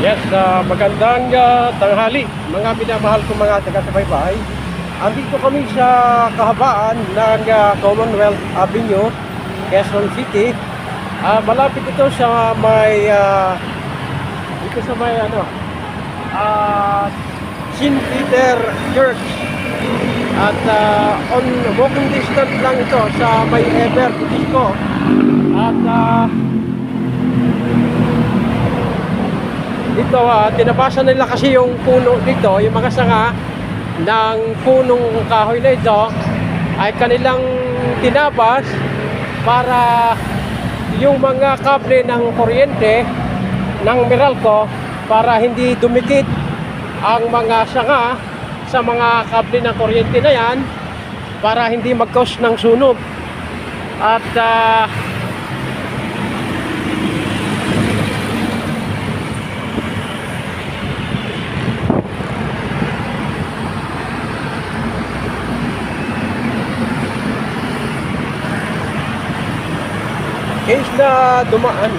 Yes, ah, magandang ah, tanghali mga minamahal kong mga taga-subaybay. Andito kami sa kahabaan ng ah, Commonwealth Avenue, Quezon City. Ah, malapit ito sa may ah, dito sa may ano ah, St. Peter Church. At ah, on walking distance lang ito sa may Ever Disco. At ah, dito ah, tinabasan nila kasi yung puno dito, yung mga sanga ng punong kahoy na ito ay kanilang tinabas para yung mga kable ng kuryente ng Meralco para hindi dumikit ang mga sanga sa mga kable ng kuryente na yan para hindi mag-cause ng sunog. At case na dumaan.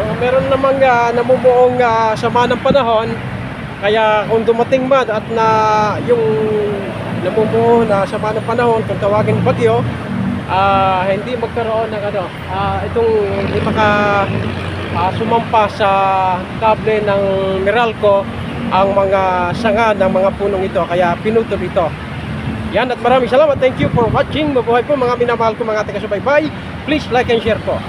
So meron namang uh, namumuong ah, sama ng panahon. Kaya kung dumating man at na yung namumuo na sama ng panahon kung tawagin bagyo ah, hindi magkaroon ng ano ah, itong hindi maka ah, sumampa sa kable ng Meralco ang mga sanga ng mga punong ito. Kaya pinutol ito. Yan at maraming salamat. Thank you for watching. Mabuhay po mga minamahal ko mga taga-subaybay. Please like and share po